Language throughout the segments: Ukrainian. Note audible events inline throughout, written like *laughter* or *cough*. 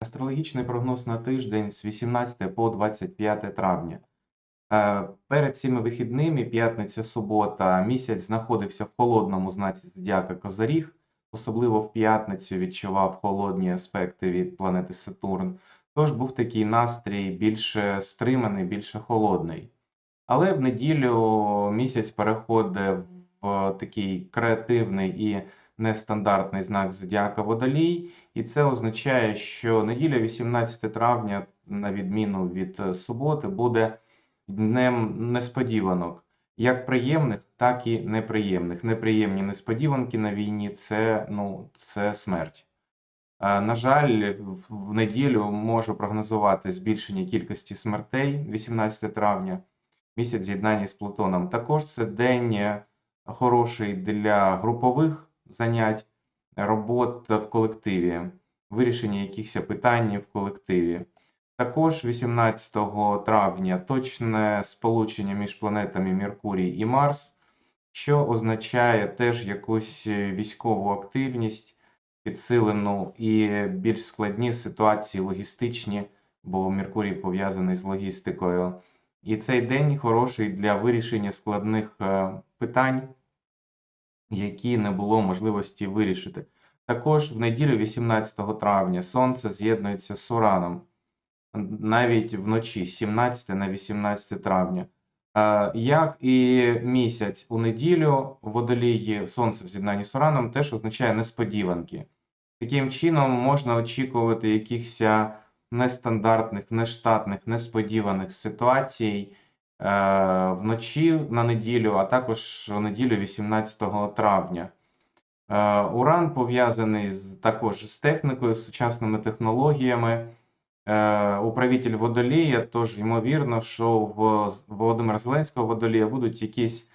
Астрологічний прогноз на тиждень з 18 по 25 травня. Е, Перед цими вихідними, п'ятниця, субота, місяць знаходився в холодному знаці зодіака Козиріг, особливо в п'ятницю відчував холодні аспекти від планети Сатурн. Тож був такий настрій більше стриманий, більше холодний. Але в неділю місяць переходить в такий креативний і нестандартний знак зодіака Водолій, і це означає, що неділя 18 травня, на відміну від е, суботи, буде днем несподіванок, як приємних, так і неприємних. Неприємні несподіванки на війні це, ну, це смерть. Е, На жаль, в- неділю можу прогнозувати збільшення кількості смертей 18 травня, місяць з'єднання з Плутоном. Також це день е, хороший для групових занять, робот в колективі, вирішення якихось питань в колективі. Також 18 травня точне сполучення між планетами Меркурій і Марс, що означає теж якусь е, військову активність, підсилену і більш складні ситуації логістичні, бо Меркурій пов'язаний з логістикою. І цей день хороший для вирішення складних е, питань, які не було можливості вирішити. Також в неділю 18 травня Сонце з'єднується з Ураном навіть вночі з 17 на 18 травня. Е, Як і місяць у неділю водолії Сонце в з'єднанні з Ураном теж означає несподіванки. Таким чином можна очікувати якихось нестандартних, нештатних, несподіваних ситуацій вночі на неділю, а також у неділю 18 травня. Е, Уран пов'язаний також з технікою, з сучасними технологіями. Е, Управитель Водолія, тож ймовірно, що в Володимира Зеленського Водолія будуть якісь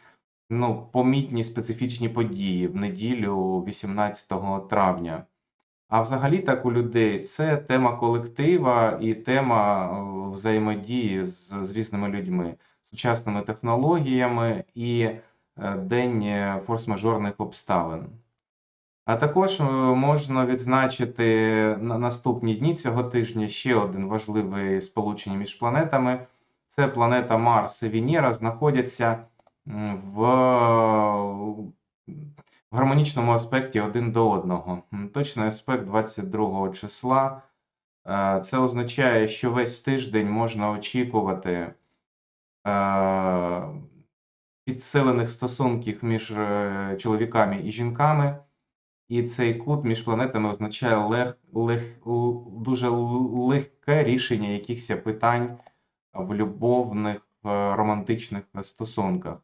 ну, помітні специфічні події в неділю 18 травня. А взагалі так у людей це тема колектива і тема е, взаємодії з, з різними людьми, сучасними технологіями і е, день е, форс-мажорних обставин. А також е, можна відзначити на наступні дні цього тижня ще один важливий сполучення між планетами. Це планета Марс і Венера знаходяться в, в гармонічному аспекті один до одного. Точний аспект 22 числа. Це означає, що весь тиждень можна очікувати підсилених стосунків між е, чоловіками і жінками. І цей кут між планетами означає лег, лег, дуже легке рішення якихось питань в любовних е, романтичних стосунках.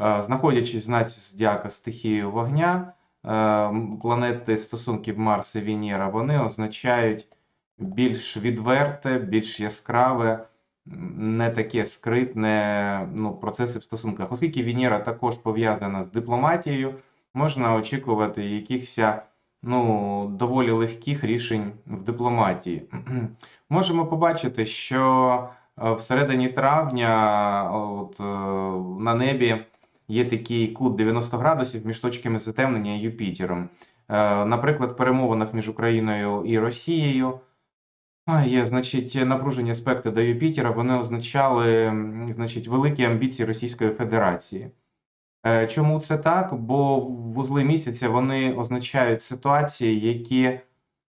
Е, Знаходячись знаці зодіака стихією вогня, планети стосунків Марс і Венера, вони означають більш відверте, більш яскраве, не таке скритне ну, процеси в стосунках. Оскільки Венера також пов'язана з дипломатією, можна очікувати якихось ну, доволі легких рішень в дипломатії. *clears throat* Можемо побачити, що е, всередині травня от, е, на небі є такий кут 90 градусів між точками затемнення Юпітером. Е, Наприклад, в перемовинах між Україною і Росією Є, значить, напружені аспекти до Юпітера, вони означали, значить, великі амбіції Російської Федерації. Е, Чому це так? Бо вузли місяця вони означають ситуації, які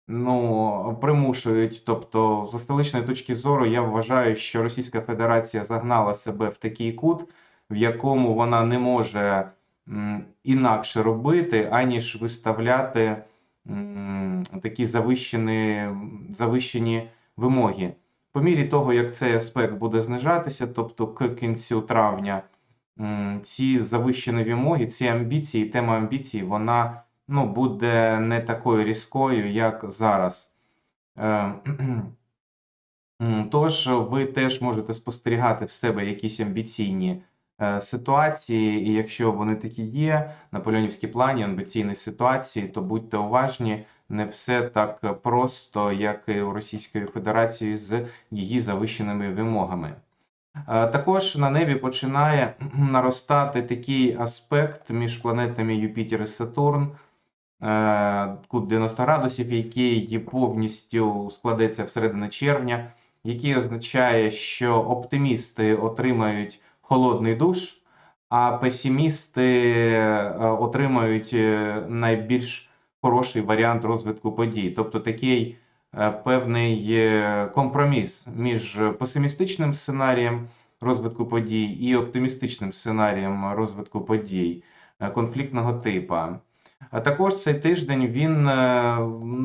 ну, примушують. Тобто, з столичної точки зору, я вважаю, що Російська Федерація загнала себе в такий кут, в якому вона не може інакше робити, аніж виставляти такі завищені, завищені вимоги. По мірі того, як цей аспект буде знижатися, тобто к кінцю травня, ці завищені вимоги, ці амбіції, тема амбіцій, вона ну, буде не такою різкою, як зараз. *clears throat* Е, Тож ви теж можете спостерігати в себе якісь амбіційні ситуації, і якщо вони такі є, наполеонівській плані амбіційні ситуації, то будьте уважні, не все так просто, як і у Російської Федерації з її завищеними вимогами. Е, Також на небі починає *clears throat* наростати такий аспект між планетами Юпітер і Сатурн. е, кут 90 градусів, який повністю складеться всередині червня, який означає, що оптимісти отримають холодний душ, а песимісти е, отримають е, найбільш хороший варіант розвитку подій. Тобто такий е, певний компроміс між песимістичним сценарієм розвитку подій і оптимістичним сценарієм розвитку подій конфліктного типу. А також цей тиждень він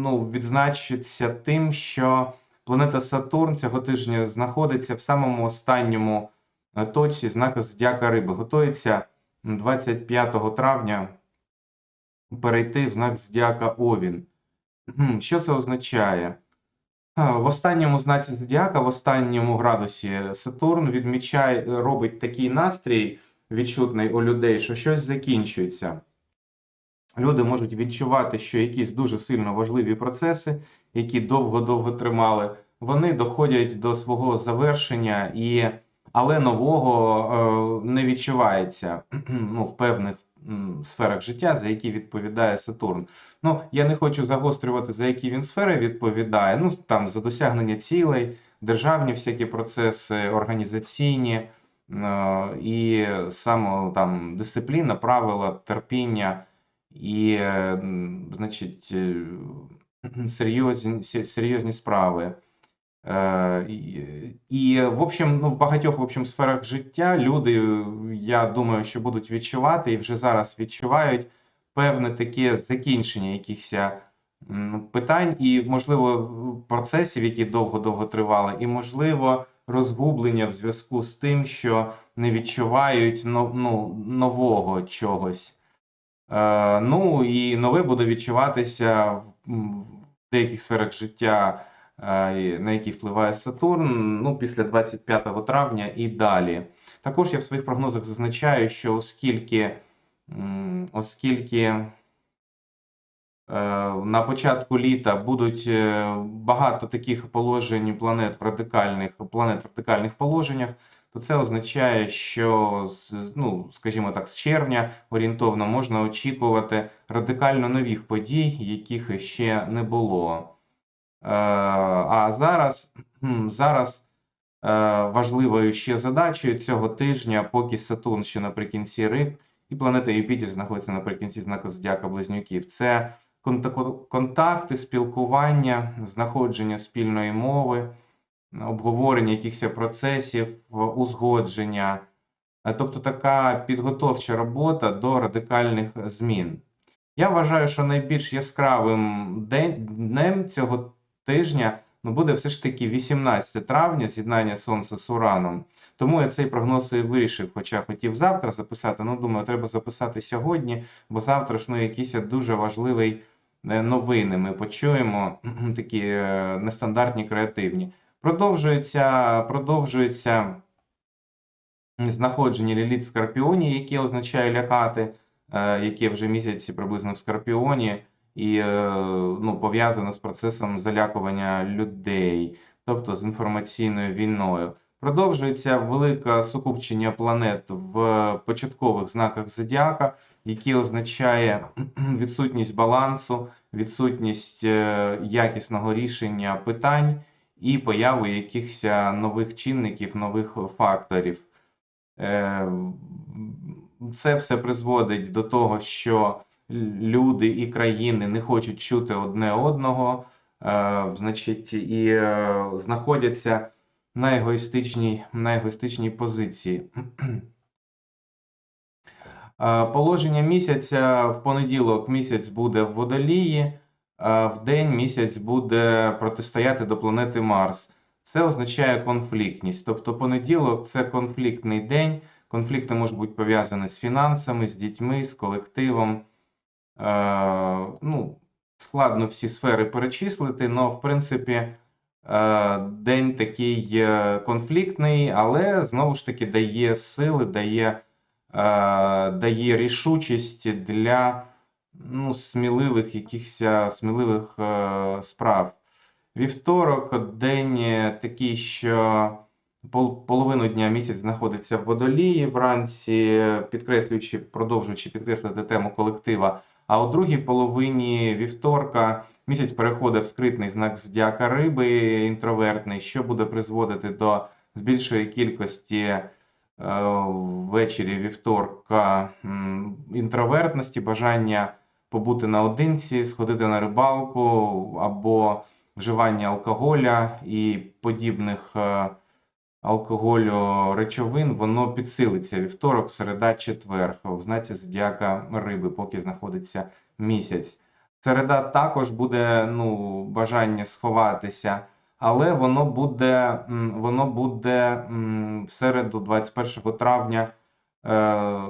ну, відзначиться тим, що планета Сатурн цього тижня знаходиться в самому останньому точці знака Зодіака Риби. Готується 25 травня перейти в знак Зодіака Овін. Що це означає? В останньому знаці Зодіака, в останньому градусі Сатурн відмічає, робить такий настрій відчутний у людей, що щось закінчується. Люди можуть відчувати, що якісь дуже сильно важливі процеси, які довго-довго тримали, вони доходять до свого завершення, і, але нового е, не відчувається ну, в певних сферах життя, за які відповідає Сатурн. Ну, я не хочу загострювати, за які він сфери відповідає. Ну, там за досягнення цілей, державні всякі процеси, організаційні е, і саме там дисципліна, правила, терпіння і, е, значить, серйозні, серйозні справи. І, і, в общем, ну, в багатьох в общем, сферах життя люди, я думаю, що будуть відчувати і вже зараз відчувають певне таке закінчення якихось питань і, можливо, процесів, які довго-довго тривали, і, можливо, розгублення в зв'язку з тим, що не відчувають ну, нового чогось. Е, ну і нове буде відчуватися в деяких сферах життя, на які впливає Сатурн, ну, після 25 травня і далі. Також я в своїх прогнозах зазначаю, що оскільки, оскільки е, на початку літа будуть е, багато таких положень планет в радикальних, планет в радикальних положеннях, то це означає, що ну, скажімо так, з червня орієнтовно можна очікувати радикально нових подій, яких ще не було. Е, А зараз, зараз е, важливою ще задачею цього тижня, поки Сатурн ще наприкінці риб, і планета Юпітер знаходиться наприкінці знака Зодіака Близнюків. Це контакти, спілкування, знаходження спільної мови, обговорення якихось процесів, узгодження. Е, Тобто така підготовча робота до радикальних змін. Я вважаю, що найбільш яскравим днем цього тижня ну, буде все ж таки 18 травня, з'єднання Сонця з Ураном. Тому я цей прогноз і вирішив, хоча хотів завтра записати. Ну, думаю, треба записати сьогодні, бо завтра ж ну, якийсь дуже важливий е, новини ми почуємо, такі е, нестандартні, креативні. Продовжується, продовжується знаходження ліліт Скорпіоні, яке означає лякати, е, яке вже місяці приблизно в Скорпіоні, і е, ну, пов'язано з процесом залякування людей, тобто з інформаційною війною. Продовжується велике сукупчення планет в початкових знаках зодіака, які означає *clears throat* відсутність балансу, відсутність е, якісного рішення питань і появу якихось нових чинників, нових факторів. Е, Це все призводить до того, що люди і країни не хочуть чути одне одного, е, значить, і е, знаходяться на егоїстичній, на егоїстичній позиції. Е, Положення місяця в понеділок місяць буде в водолії, а в день місяць буде протистояти до планети Марс. Це означає конфліктність. Тобто понеділок це конфліктний день. Конфлікти можуть бути пов'язані з фінансами, з дітьми, з колективом. Е, ну, складно всі сфери перечислити, але в принципі е, день такий е, конфліктний, але знову ж таки дає сили, дає, дає рішучість для ну, сміливих якихось сміливих справ. Вівторок день такий, що пол- половину дня місяць знаходиться в водолії вранці, підкреслюючи, продовжуючи підкреслити тему колектива, А у другій половині вівторка місяць переходить в скритний знак зодіака риби інтровертний, що буде призводити до збільшої кількості е, ввечері вівторка інтровертності, бажання побути наодинці, сходити на рибалку або вживання алкоголя і подібних е, алкоголю речовин, воно підсилиться вівторок, середа, четвер в знаці зодіака риби, поки знаходиться місяць. Середа також буде ну, бажання сховатися, але воно буде, воно буде в середу, 21 травня, е,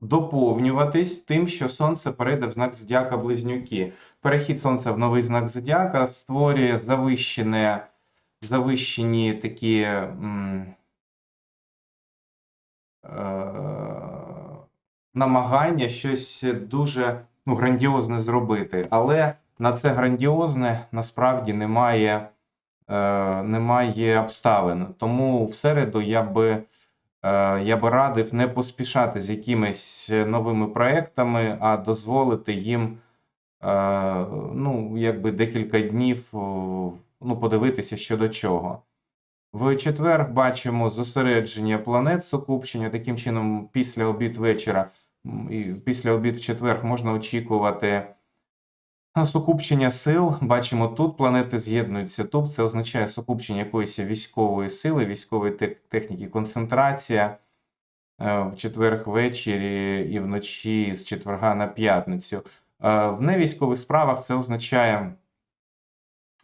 доповнюватись тим, що сонце перейде в знак зодіака Близнюки. Перехід сонця в новий знак зодіака створює завищене, завищені такі е, намагання щось дуже ну, грандіозне зробити. Але на це грандіозне насправді немає, е, немає обставин. Тому в середу я би, е, я би радив не поспішати з якимись новими проектами, а дозволити їм е, ну, якби декілька днів ну, подивитися щодо чого. В четвер бачимо зосередження планет сукупчення. Таким чином, після обід вечора після обід в четвер можна очікувати сукупчення сил. Бачимо, тут планети з'єднуються. Тут це означає сукупчення якоїсь військової сили, військової техніки, концентрація е, в четвер ввечері і вночі з четверга на п'ятницю. Е, В невійськових справах це означає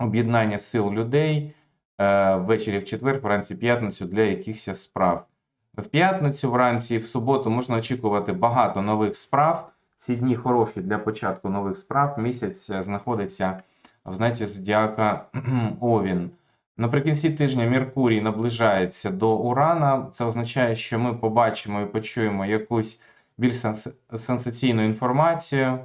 об'єднання сил людей е, ввечері в четвер, вранці п'ятницю для якихось справ. В п'ятницю вранці і в суботу можна очікувати багато нових справ. Ці дні хороші для початку нових справ. Місяць е, знаходиться в знаці зодіака *clears throat* Овін. Наприкінці тижня Меркурій наближається до Урана. Це означає, що ми побачимо і почуємо якусь більш сенс- сенсаційну інформацію,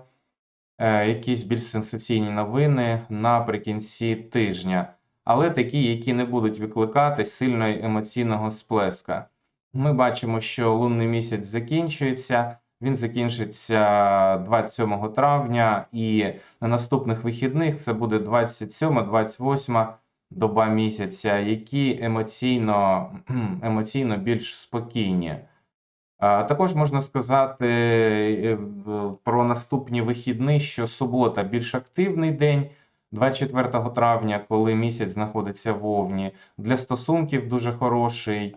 якісь більш сенсаційні новини наприкінці тижня, але такі, які не будуть викликати сильного емоційного сплеска. Ми бачимо, що лунний місяць закінчується. Він закінчиться 27 травня, і на наступних вихідних це буде 27-28 доба місяця, які емоційно, *clears throat* емоційно більш спокійні. Також можна сказати е, про наступні вихідні, що субота більш активний день, 24 травня, коли місяць знаходиться в Овні. Для стосунків дуже хороший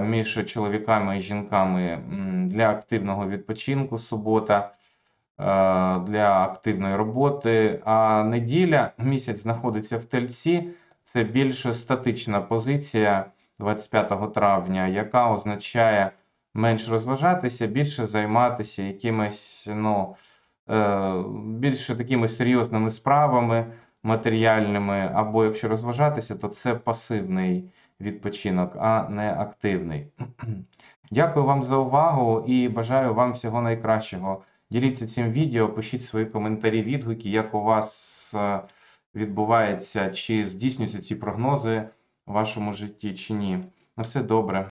між чоловіками і жінками для активного відпочинку субота, для активної роботи. А неділя місяць знаходиться в тельці. Це більш статична позиція 25 травня, яка означає менш розважатися, більше займатися якимись, ну, е, більше такими серйозними справами матеріальними, або якщо розважатися, то це пасивний відпочинок, а не активний. *clears throat* Дякую вам за увагу і бажаю вам всього найкращого. Діліться цим відео, пишіть свої коментарі, відгуки, як у вас е, відбувається, чи здійснюються ці прогнози в вашому житті, чи ні. На все добре.